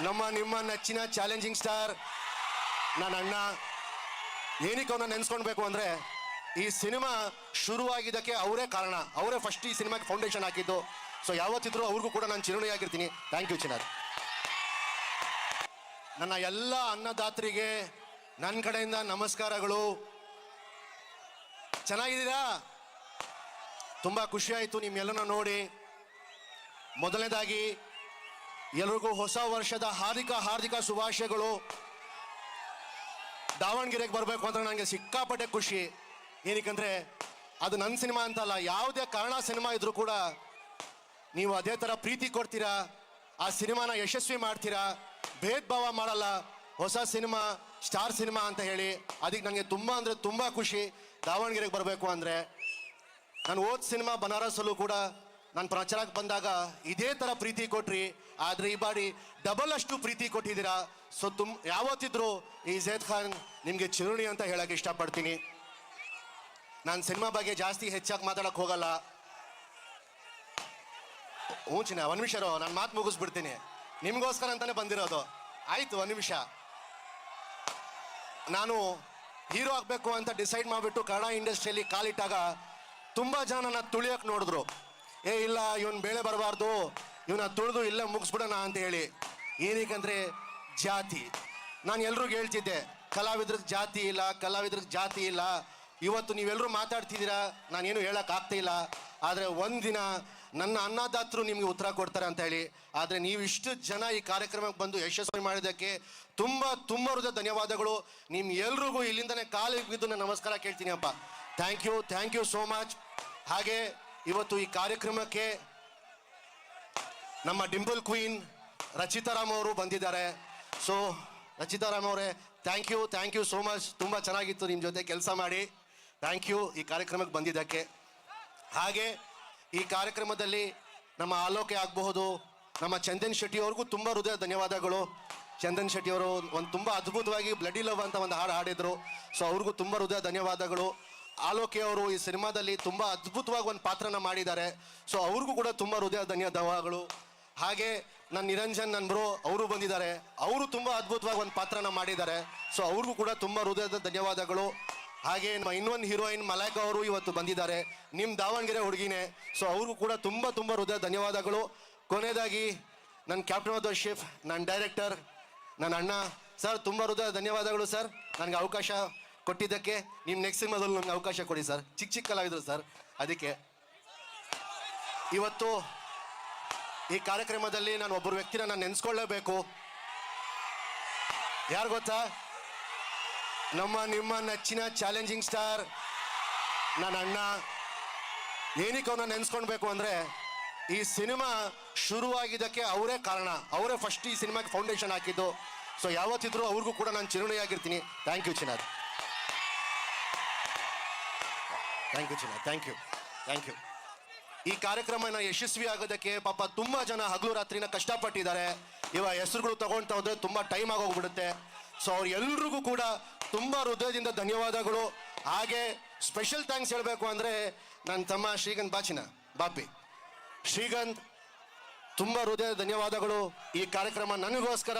ನಮ್ಮ ನಿಮ್ಮ ನೆಚ್ಚಿನ ಚಾಲೆಂಜಿಂಗ್ ಸ್ಟಾರ್ ನನ್ನ ಅಣ್ಣ. ಏನಕ್ಕೆ ಅವನ್ನ ನೆನೆಸ್ಕೊಳ್ಬೇಕು ಅಂದ್ರೆ, ಈ ಸಿನಿಮಾ ಶುರುವಾಗಿದ್ದಕ್ಕೆ ಅವರೇ ಕಾರಣ. ಅವರೇ ಫಸ್ಟ್ ಈ ಸಿನಿಮಾಗೆ ಫೌಂಡೇಶನ್ ಹಾಕಿದ್ದು. ಸೊ ಯಾವತ್ತಿದ್ರು ಅವ್ರಿಗೂ ಕೂಡ ನಾನು ಚಿರುಣಿಯಾಗಿರ್ತೀನಿ ಥ್ಯಾಂಕ್ ಯು ಚಿನ್ನಾರ್. ನನ್ನ ಎಲ್ಲ ಅನ್ನದಾತ್ರಿಗೆ ನನ್ನ ಕಡೆಯಿಂದ ನಮಸ್ಕಾರಗಳು. ಚೆನ್ನಾಗಿದ್ದೀರಾ? ತುಂಬ ಖುಷಿ ಆಯಿತು ನಿಮ್ಮೆಲ್ಲನ ನೋಡಿ. ಮೊದಲನೇದಾಗಿ ಎಲ್ರಿಗೂ ಹೊಸ ವರ್ಷದ ಹಾರ್ದಿಕ ಹಾರ್ದಿಕ ಶುಭಾಶಯಗಳು. ದಾವಣಗೆರೆಗೆ ಬರಬೇಕು ಅಂದ್ರೆ ನನಗೆ ಸಿಕ್ಕಾಪಟ್ಟೆ ಖುಷಿ. ಏನಕ್ಕಂದ್ರೆ ಅದು ನನ್ನ ಸಿನಿಮಾ ಅಂತಲ್ಲ, ಯಾವುದೇ ಕಾರಣ ಸಿನಿಮಾ ಇದ್ರೂ ಕೂಡ ನೀವು ಅದೇ ಥರ ಪ್ರೀತಿ ಕೊಡ್ತೀರಾ, ಆ ಸಿನಿಮಾನ ಯಶಸ್ವಿ ಮಾಡ್ತೀರಾ ಭೇದ ಭಾವ ಮಾಡಲ್ಲ, ಹೊಸ ಸಿನಿಮಾ, ಸ್ಟಾರ್ ಸಿನಿಮಾ ಅಂತ ಹೇಳಿ ಅದಕ್ಕೆ ನನಗೆ ತುಂಬ ಅಂದರೆ ತುಂಬ ಖುಷಿ. ದಾವಣಗೆರೆಗೆ ಬರಬೇಕು ಅಂದರೆ, ನಾನು ಓದ್ ಸಿನಿಮಾ ಬನಾರಸಲ್ಲೂ ಕೂಡ ನಾನು ಪ್ರಚಾರಕ್ಕೆ ಬಂದಾಗ ಇದೇ ಥರ ಪ್ರೀತಿ ಕೊಟ್ರಿ. ಆದರೆ ಈ ಬಾರಿ ಡಬಲ್ ಅಷ್ಟು ಪ್ರೀತಿ ಕೊಟ್ಟಿದ್ದೀರಾ. ಸೊ ತುಮ್, ಯಾವತ್ತಿದ್ರು ಈ ಜೈದ್ ಖಾನ್ ನಿಮಗೆ ಚಿರುಣಿ ಅಂತ ಹೇಳಕ್ಕೆ ಇಷ್ಟಪಡ್ತೀನಿ. ನಾನು ಸಿನಿಮಾ ಬಗ್ಗೆ ಜಾಸ್ತಿ ಹೆಚ್ಚಾಗಿ ಮಾತಾಡಕ್ಕೆ ಹೋಗಲ್ಲ. ಊಂಚಿನ, ಒಂದು ನಿಮಿಷ ನಾನು ಮಾತು ಮುಗಿಸ್ಬಿಡ್ತೀನಿ. ನಿಮಗೋಸ್ಕರ ಅಂತಲೇ ಬಂದಿರೋದು. ಆಯಿತು, ಒಂದು ನಿಮಿಷ. ನಾನು ಹೀರೋ ಆಗಬೇಕು ಅಂತ ಡಿಸೈಡ್ ಮಾಡಿಬಿಟ್ಟು ಕನ್ನಡ ಇಂಡಸ್ಟ್ರಿಯಲ್ಲಿ ಕಾಲಿಟ್ಟಾಗ ತುಂಬ ಜನ ನನ್ನ ತುಳಿಯೋಕೆ ನೋಡಿದ್ರು. ಏ, ಇಲ್ಲ, ಇವನ್ ಬೇಳೆ ಬರಬಾರ್ದು. ಇವನ ತುಳಿದು ಇಲ್ಲೇ ಮುಗಿಸ್ಬಿಡೋಣ ಅಂತ ಹೇಳಿ. ಏನಕ್ಕಂದ್ರೆ ಜಾತಿ. ನಾನು ಎಲ್ರಿಗೂ ಹೇಳ್ತಿದ್ದೆ, ಕಲಾವಿದ್ರಿಗೆ ಜಾತಿ ಇಲ್ಲ, ಕಲಾವಿದ್ರಿಗೆ ಜಾತಿ ಇಲ್ಲ. ಇವತ್ತು ನೀವೆಲ್ಲರೂ ಮಾತಾಡ್ತಿದ್ದೀರಾ? ನಾನೇನು ಹೇಳಕ್ ಆಗ್ತಾ ಇಲ್ಲ. ಆದರೆ ಒಂದಿನ ನನ್ನ ಅನ್ನದಾತರು ನಿಮಗೆ ಉತ್ತರ ಕೊಡ್ತಾರೆ ಅಂತ ಹೇಳಿ. ಆದರೆ ನೀವು ಇಷ್ಟು ಜನ ಈ ಕಾರ್ಯಕ್ರಮಕ್ಕೆ ಬಂದು ಯಶಸ್ವಿ ಮಾಡಿದ್ದಕ್ಕೆ ತುಂಬ ತುಂಬ ಧನ್ಯವಾದಗಳು. ನಿಮ್ಮ ಎಲ್ರಿಗೂ ಇಲ್ಲಿಂದನೇ ಕಾಲಿಗೆ ಬಿದ್ದು ನಮಸ್ಕಾರ ಕೇಳ್ತೀನಿ ಅಪ್ಪ. Thank you thank you so much ಹಾಗೆ ಇವತ್ತು ಈ ಕಾರ್ಯಕ್ರಮಕ್ಕೆ ನಮ್ಮ ಡಿಂಪಲ್ ಕ್ವೀನ್ ರಚಿತಾರಾಮ್ ಅವರು ಬಂದಿದ್ದಾರೆ. ಸೊ ರಚಿತಾರಾಮ್ ಅವರೇ thank you thank you so much ತುಂಬ ಚೆನ್ನಾಗಿತ್ತು ನಿಮ್ಮ ಜೊತೆ ಕೆಲಸ ಮಾಡಿ. ಥ್ಯಾಂಕ್ ಯು ಈ ಕಾರ್ಯಕ್ರಮಕ್ಕೆ ಬಂದಿದ್ದಕ್ಕೆ. ಹಾಗೆ ಈ ಕಾರ್ಯಕ್ರಮದಲ್ಲಿ ನಮ್ಮ ಆಲೋಕೆ ಆಗಬಹುದು. ನಮ್ಮ ಚಂದನ್ ಶೆಟ್ಟಿ ಅವ್ರಿಗೂ ತುಂಬ ಹೃದಯ ಧನ್ಯವಾದಗಳು. ಚಂದನ್ ಶೆಟ್ಟಿ ಅವರು ಒಂದು ತುಂಬ ಅದ್ಭುತವಾಗಿ ಬ್ಲಡಿ ಲವ್ ಅಂತ ಒಂದು ಹಾಡು ಹಾಡಿದರು. ಸೊ ಅವ್ರಿಗೂ ತುಂಬ ಹೃದಯ ಧನ್ಯವಾದಗಳು. ಆಲೋಕೆ ಅವರು ಈ ಸಿನಿಮಾದಲ್ಲಿ ತುಂಬ ಅದ್ಭುತವಾಗಿ ಒಂದು ಪಾತ್ರನ ಮಾಡಿದ್ದಾರೆ. ಸೊ ಅವ್ರಿಗೂ ಕೂಡ ತುಂಬ ಹೃದಯ ಧನ್ಯವಾದಗಳು ಹಾಗೆ ನನ್ನ ನಿರಂಜನ್ ನನ್ನ ಬ್ರೋ ಅವರು ಬಂದಿದ್ದಾರೆ. ಅವರು ತುಂಬ ಅದ್ಭುತವಾಗಿ ಒಂದು ಪಾತ್ರನ ಮಾಡಿದ್ದಾರೆ. ಸೊ ಅವ್ರಿಗೂ ಕೂಡ ತುಂಬ ಹೃದಯದ ಧನ್ಯವಾದಗಳು. ಹಾಗೆ ನಮ್ಮ ಇನ್ನೊಂದು ಹೀರೋಯಿನ್ ಮಲಾಕ ಅವರು ಇವತ್ತು ಬಂದಿದ್ದಾರೆ. ನಿಮ್ಮ ದಾವಣಗೆರೆ ಹುಡುಗಿನೇ. ಸೊ ಅವ್ರಿಗೂ ಕೂಡ ತುಂಬ ತುಂಬ ಹೃದಯ ಧನ್ಯವಾದಗಳು. ಕೊನೆಯದಾಗಿ ನನ್ನ ಕ್ಯಾಪ್ಟನ್ ಆಫ್ ದ ಶಿಫ್ ನನ್ನ ಡೈರೆಕ್ಟರ್ ನನ್ನ ಅಣ್ಣ. ಸರ್ ತುಂಬ ಹೃದಯ ಧನ್ಯವಾದಗಳು ಸರ್ ನನಗೆ ಅವಕಾಶ ಕೊಟ್ಟಿದ್ದಕ್ಕೆ ನಿಮ್ಮ ನೆಕ್ಸ್ಟ್ ಸಿನಿಮಾದಲ್ಲಿ ನಮ್ಗೆ ಅವಕಾಶ ಕೊಡಿ ಸರ್ ಚಿಕ್ಕ ಚಿಕ್ಕ ಕಲಾವಿದರು ಸರ್ ಅದಕ್ಕೆ ಇವತ್ತು ಈ ಕಾರ್ಯಕ್ರಮದಲ್ಲಿ ನಾನು ಒಬ್ಬರು ವ್ಯಕ್ತಿನ ನಾನು ನೆನೆಸ್ಕೊಳ್ಳೇಬೇಕು. ಯಾರು ಗೊತ್ತಾ? ನಮ್ಮ, ನಿಮ್ಮ ನೆಚ್ಚಿನ ಚಾಲೆಂಜಿಂಗ್ ಸ್ಟಾರ್ ನನ್ನ ಅಣ್ಣ. ಏನಕ್ಕೆ ಅವನ್ನ ನೆನೆಸ್ಕೊಳ್ಬೇಕು ಅಂದರೆ ಈ ಸಿನಿಮಾ ಶುರುವಾಗಿದ್ದಕ್ಕೆ ಅವರೇ ಕಾರಣ. ಅವರೇ ಫಸ್ಟ್ ಈ ಸಿನಿಮಾಗೆ ಫೌಂಡೇಶನ್ ಹಾಕಿದ್ದು. ಸೊ ಯಾವತ್ತಿದ್ರು ಅವ್ರಿಗೂ ಕೂಡ ನಾನು ಚಿರುಣಿಯಾಗಿರ್ತೀನಿ ಥ್ಯಾಂಕ್ ಯು ಚಿನ್ನಾರ್. ಥ್ಯಾಂಕ್ ಯು ಚಿನ್ನ ಥ್ಯಾಂಕ್ ಯು ಥ್ಯಾಂಕ್ ಯು ಈ ಕಾರ್ಯಕ್ರಮನ ಯಶಸ್ವಿ ಆಗೋದಕ್ಕೆ ಪಾಪ ತುಂಬ ಜನ ಹಗಲು ರಾತ್ರಿನ ಕಷ್ಟಪಟ್ಟಿದ್ದಾರೆ. ಇವಾಗ ಹೆಸರುಗಳು ತಗೊಳ್ತಾ ಹೋದ್ರೆ ತುಂಬ ಟೈಮ್ ಆಗೋಗ್ಬಿಡುತ್ತೆ. ಸೊ ಅವ್ರು ಎಲ್ರಿಗೂ ಕೂಡ ತುಂಬ ಹೃದಯದಿಂದ ಧನ್ಯವಾದಗಳು. ಹಾಗೆ ಸ್ಪೆಷಲ್ ಥ್ಯಾಂಕ್ಸ್ ಹೇಳಬೇಕು ಅಂದರೆ ನನ್ನ ತಮ್ಮ ಶ್ರೀಗಂಧ್ ಬಾಚಿನ ಬಾಪಿ ಶ್ರೀಗಂಧ್, ತುಂಬ ಹೃದಯದ ಧನ್ಯವಾದಗಳು. ಈ ಕಾರ್ಯಕ್ರಮ ನನಗೋಸ್ಕರ